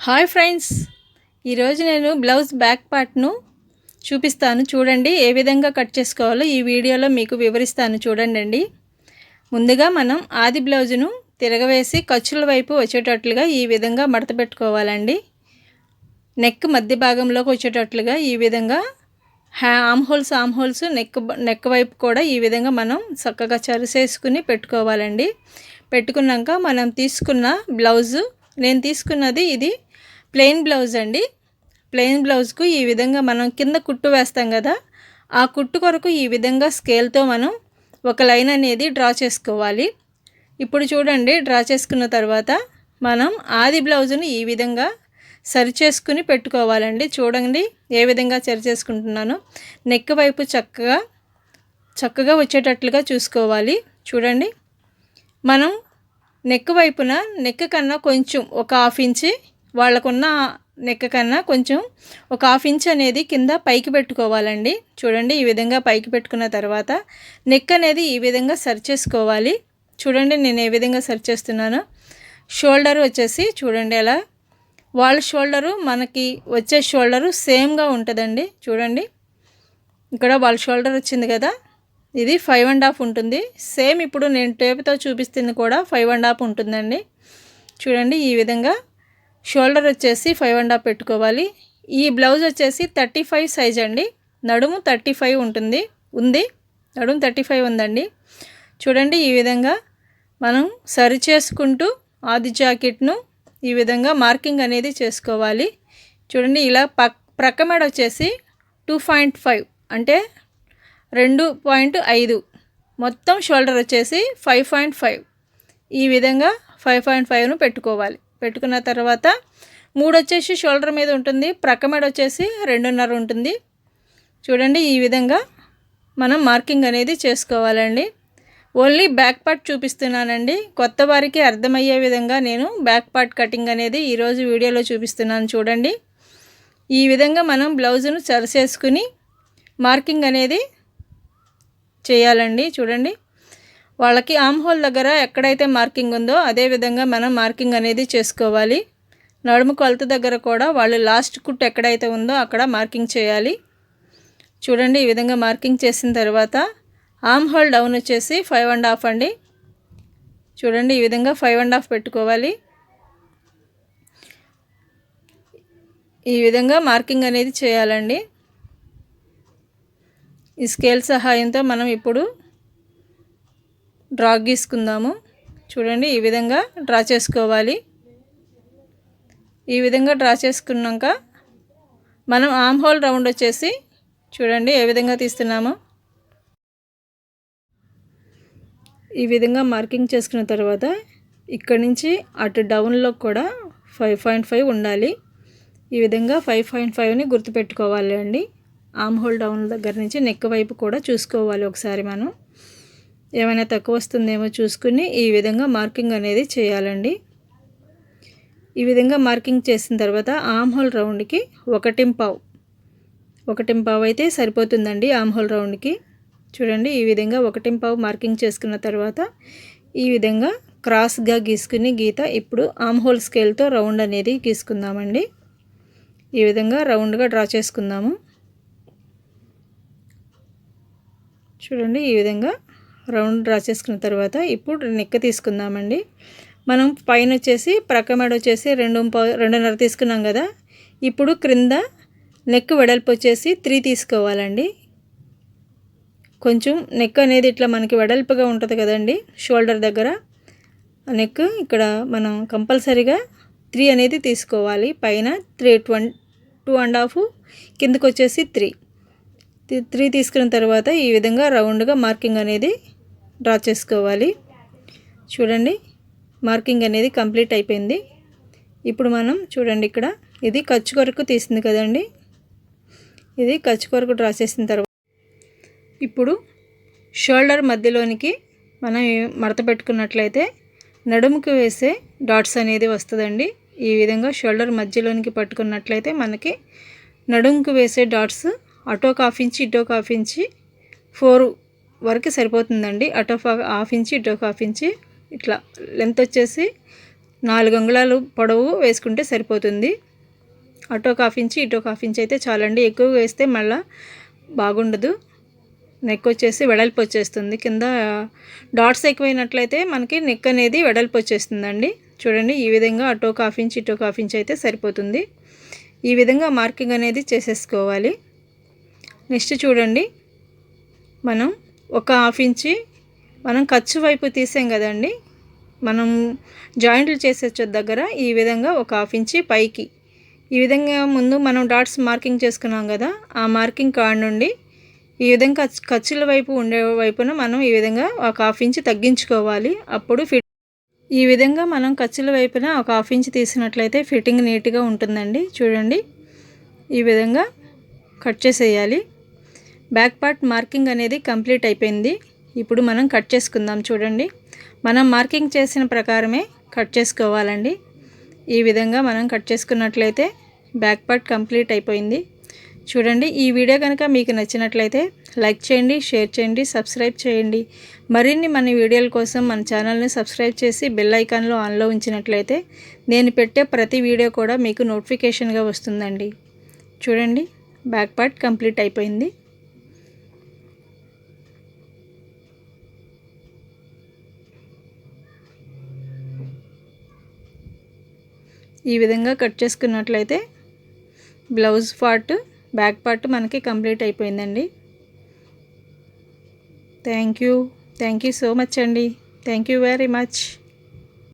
Hi friends. ఈరోజు నేను blouse back పార్ట్ను చూపిస్తాను. చూడండి ఏ విధంగా కట్ చేసుకోవాలో ఈ వీడియోలో మీకు వివరిస్తాను చూడండి ముందుగా మనం ఆది బ్లౌజును తిరగవేసి ఖర్చుల వైపు వచ్చేటట్లుగా ఈ విధంగా మడత పెట్టుకోవాలండి. నెక్ మధ్య భాగంలోకి వచ్చేటట్లుగా ఈ విధంగా హ్యా arm holes arm holes neck neck వైపు కూడా ఈ విధంగా మనం చక్కగా చరిసేసుకుని పెట్టుకోవాలండి. పెట్టుకున్నాక మనం తీసుకున్న బ్లౌజు నేను తీసుకున్నది ఇది ప్లెయిన్ బ్లౌజ్ అండి. ప్లెయిన్ బ్లౌజ్కు ఈ విధంగా మనం కింద కుట్టు వేస్తాం కదా ఆ కుట్టు కొరకు ఈ విధంగా స్కేల్తో మనం ఒక లైన్ అనేది డ్రా చేసుకోవాలి. ఇప్పుడు చూడండి డ్రా చేసుకున్న తర్వాత మనం ఆది బ్లౌజుని ఈ విధంగా సరి చేసుకుని పెట్టుకోవాలండి. చూడండి ఏ విధంగా సరి చేసుకుంటున్నాను. నెక్ వైపు చక్కగా చక్కగా వచ్చేటట్లుగా చూసుకోవాలి. చూడండి మనం నెక్ వైపున నెక్ కన్నా కొంచెం ఒక హాఫ్ ఇంచి వాళ్ళకున్న నెక్ కన్నా కొంచెం ఒక హాఫ్ ఇంచ్ అనేది కింద పైకి పెట్టుకోవాలండి. చూడండి ఈ విధంగా పైకి పెట్టుకున్న తర్వాత నెక్ అనేది ఈ విధంగా సరి చేసుకోవాలి. చూడండి నేను ఏ విధంగా సరి చేస్తున్నాను. షోల్డర్ వచ్చేసి చూడండి అలా. వాళ్ళ షోల్డరు మనకి వచ్చే షోల్డరు సేమ్గా ఉంటుందండి. చూడండి. ఇక్కడ వాళ్ళ షోల్డర్ వచ్చింది కదా. ఇది ఫైవ్ అండ్ హాఫ్ ఉంటుంది. సేమ్ ఇప్పుడు నేను టేపుతో చూపిస్తుంది కూడా ఫైవ్ అండ్ హాఫ్ ఉంటుందండి. చూడండి ఈ విధంగా షోల్డర్ వచ్చేసి ఫైవ్ అండ్ హాఫ్ పెట్టుకోవాలి. ఈ బ్లౌజ్ వచ్చేసి థర్టీ ఫైవ్ సైజ్ అండి. నడుము థర్టీ ఫైవ్ ఉంటుంది. ఉంది. నడుము థర్టీ ఫైవ్ ఉందండి. చూడండి ఈ విధంగా మనం సరి చేసుకుంటూ ఆది జాకెట్ను ఈ విధంగా మార్కింగ్ అనేది చేసుకోవాలి. చూడండి ఇలా పక్ ప్రక్క మెడ వచ్చేసి టూ పాయింట్ ఫైవ్ అంటే రెండు పాయింట్ ఐదు. మొత్తం షోల్డర్ వచ్చేసి ఫైవ్ పాయింట్ ఫైవ్. ఈ విధంగా ఫైవ్ పాయింట్ ఫైవ్ను పెట్టుకోవాలి. పెట్టుకున్న తర్వాత మూడు వచ్చేసి షోల్డర్ మీద ఉంటుంది. ప్రక్క వచ్చేసి రెండున్నర ఉంటుంది. చూడండి ఈ విధంగా మనం మార్కింగ్ అనేది చేసుకోవాలండి. ఓన్లీ బ్యాక్ పార్ట్ చూపిస్తున్నానండి. కొత్త వారికి అర్థమయ్యే విధంగా నేను బ్యాక్ పార్ట్ కటింగ్ అనేది ఈరోజు వీడియోలో చూపిస్తున్నాను చూడండి. ఈ విధంగా మనం బ్లౌజును సరిచేసుకుని మార్కింగ్ అనేది చేయాలండి. చూడండి. వాళ్ళకి ఆమ్ హోల్ దగ్గర ఎక్కడైతే మార్కింగ్ ఉందో అదే విధంగా మనం మార్కింగ్ అనేది చేసుకోవాలి. నడుము కొలత దగ్గర కూడా వాళ్ళు లాస్ట్ కుట్ ఎక్కడైతే ఉందో అక్కడ మార్కింగ్ చేయాలి. చూడండి ఈ విధంగా మార్కింగ్ చేసిన తర్వాత ఆమ్ హోల్ డౌన్ వచ్చేసి ఫైవ్ అండ్ హాఫ్ అండి. చూడండి ఈ విధంగా ఫైవ్ అండ్ హాఫ్ పెట్టుకోవాలి. ఈ విధంగా మార్కింగ్ అనేది చేయాలండి. ఈ స్కేల్ సహాయంతో మనం ఇప్పుడు డ్రా గీసుకుందాము. చూడండి ఈ విధంగా డ్రా చేసుకోవాలి. ఈ విధంగా డ్రా చేసుకున్నాక మనం ఆమ్ హోల్ రౌండ్ వచ్చేసి చూడండి ఏ విధంగా తీస్తున్నామో. ఈ విధంగా మార్కింగ్ చేసుకున్న తర్వాత ఇక్కడ నుంచి అటు డౌన్లో కూడా ఫైవ్ పాయింట్ ఫైవ్ ఉండాలి. ఈ విధంగా ఫైవ్ పాయింట్ ఫైవ్ని గుర్తుపెట్టుకోవాలి అండి. ఆమ్ హోల్ డౌన్ దగ్గర నుంచి నెక్ వైపు కూడా చూసుకోవాలి ఒకసారి మనం. ఏమైనా తక్కువ వస్తుందేమో చూసుకుని ఈ విధంగా మార్కింగ్ అనేది చేయాలండి. ఈ విధంగా మార్కింగ్ చేసిన తర్వాత ఆమ్ హోల్ రౌండ్కి ఒకటిం పావు. ఒకటిం పావు అయితే సరిపోతుందండి ఆమ్ హోల్ రౌండ్కి చూడండి ఈ విధంగా ఒకటిం పావు మార్కింగ్ చేసుకున్న తర్వాత ఈ విధంగా క్రాస్గా గీసుకుని గీత ఇప్పుడు ఆమ్ హోల్ స్కేల్తో రౌండ్ అనేది గీసుకుందామండి. ఈ విధంగా రౌండ్గా డ్రా చేసుకుందాము. చూడండి ఈ విధంగా రౌండ్ డ్రా చేసుకున్న తర్వాత ఇప్పుడు నెక్క తీసుకుందామండి. మనం పైన వచ్చేసి ప్రక్కమెడ వచ్చేసి రెండు రెండున్నర తీసుకున్నాం కదా. ఇప్పుడు క్రింద నెక్ వెడల్పు వచ్చేసి త్రీ తీసుకోవాలండి. కొంచెం నెక్ అనేది ఇట్లా మనకి వెడల్పుగా ఉంటుంది కదండి షోల్డర్ దగ్గర. నెక్ ఇక్కడ మనం కంపల్సరీగా త్రీ అనేది తీసుకోవాలి. పైన three twenty two and half కిందకు వచ్చేసి త్రీ. త్రీ తీసుకున్న తర్వాత ఈ విధంగా రౌండ్గా మార్కింగ్ అనేది డ్రా చేసుకోవాలి. చూడండి మార్కింగ్ అనేది కంప్లీట్ అయిపోయింది. ఇప్పుడు మనం చూడండి ఇక్కడ ఇది ఖర్చు కొరకు తీసింది కదండి. ఇది ఖర్చు కొరకు డ్రా చేసిన తర్వాత ఇప్పుడు షోల్డర్ మధ్యలోనికి మనం మడత పెట్టుకున్నట్లయితే నడుముకు వేసే డాట్స్ అనేది వస్తుందండి. ఈ విధంగా షోల్డర్ మధ్యలోనికి పట్టుకున్నట్లయితే మనకి నడుముకు వేసే డాట్స్ అటో హాఫ్ ఇంచి ఇటో హాఫ్ ఇంచి ఫోర్ వరకు సరిపోతుందండి. అటో హాఫ్ ఇంచి ఇటో హాఫ్ ఇంచి ఇట్లా లెంత్ వచ్చేసి నాలుగు అంగుళాలు పొడవు వేసుకుంటే సరిపోతుంది. అటో హాఫ్ ఇంచ్ ఇటో హాఫ్ ఇంచ్ అయితే చాలండి. ఎక్కువ వేస్తే మళ్ళీ బాగుండదు. నెక్ వచ్చేసి వెడల్పు వచ్చేస్తుంది. కింద డాట్స్ ఎక్కువైనట్లయితే మనకి నెక్ అనేది వెడల్పు వచ్చేస్తుందండి. చూడండి ఈ విధంగా అటో హాఫ్ ఇంచ్ ఇటో హాఫ్ ఇంచ్ అయితే సరిపోతుంది. ఈ విధంగా మార్కింగ్ అనేది చేసేసుకోవాలి. నెక్స్ట్ చూడండి. మనం ఒక హాఫ్ ఇంచి మనం ఖర్చు వైపు తీసాం కదండి. మనం జాయింట్లు చేసే దగ్గర ఈ విధంగా ఒక హాఫ్ ఇంచి పైకి. ఈ విధంగా ముందు మనం డాట్స్ మార్కింగ్ చేసుకున్నాం కదా ఆ మార్కింగ్ కాడ నుండి ఈ విధంగా ఖర్చుల వైపు ఉండే వైపున మనం ఈ విధంగా ఒక హాఫ్ ఇంచ్ తగ్గించుకోవాలి. అప్పుడు ఫిట్ ఈ విధంగా మనం ఖర్చుల వైపున ఒక హాఫ్ ఇంచ్ తీసినట్లయితే ఫిట్టింగ్ నీట్గా ఉంటుందండి. చూడండి. ఈ విధంగా కట్ చేసేయాలి. బ్యాక్ పార్ట్ మార్కింగ్ అనేది కంప్లీట్ అయిపోయింది. ఇప్పుడు మనం కట్ చేసుకుందాం చూడండి. మనం మార్కింగ్ చేసిన ప్రకారమే కట్ చేసుకోవాలండి. ఈ విధంగా మనం కట్ చేసుకున్నట్లయితే బ్యాక్ పార్ట్ కంప్లీట్ అయిపోయింది. చూడండి ఈ వీడియో కనుక మీకు నచ్చినట్లయితే లైక్ చేయండి షేర్ చేయండి సబ్స్క్రైబ్ చేయండి. మరిన్ని మన వీడియోల కోసం మన ఛానల్ని సబ్స్క్రైబ్ చేసి బెల్ ఐకాన్లో ఆన్లో ఉంచినట్లయితే నేను పెట్టే ప్రతి వీడియో కూడా మీకు నోటిఫికేషన్గా వస్తుందండి. చూడండి బ్యాక్ పార్ట్ కంప్లీట్ అయిపోయింది. ఈ విధంగా కట్ చేసుకున్నట్లయితే బ్లౌజ్ పార్ట్ బ్యాక్ పార్ట్ మనకి కంప్లీట్ అయిపోయిందండి. Thank you thank you so much అండి. Thank you very much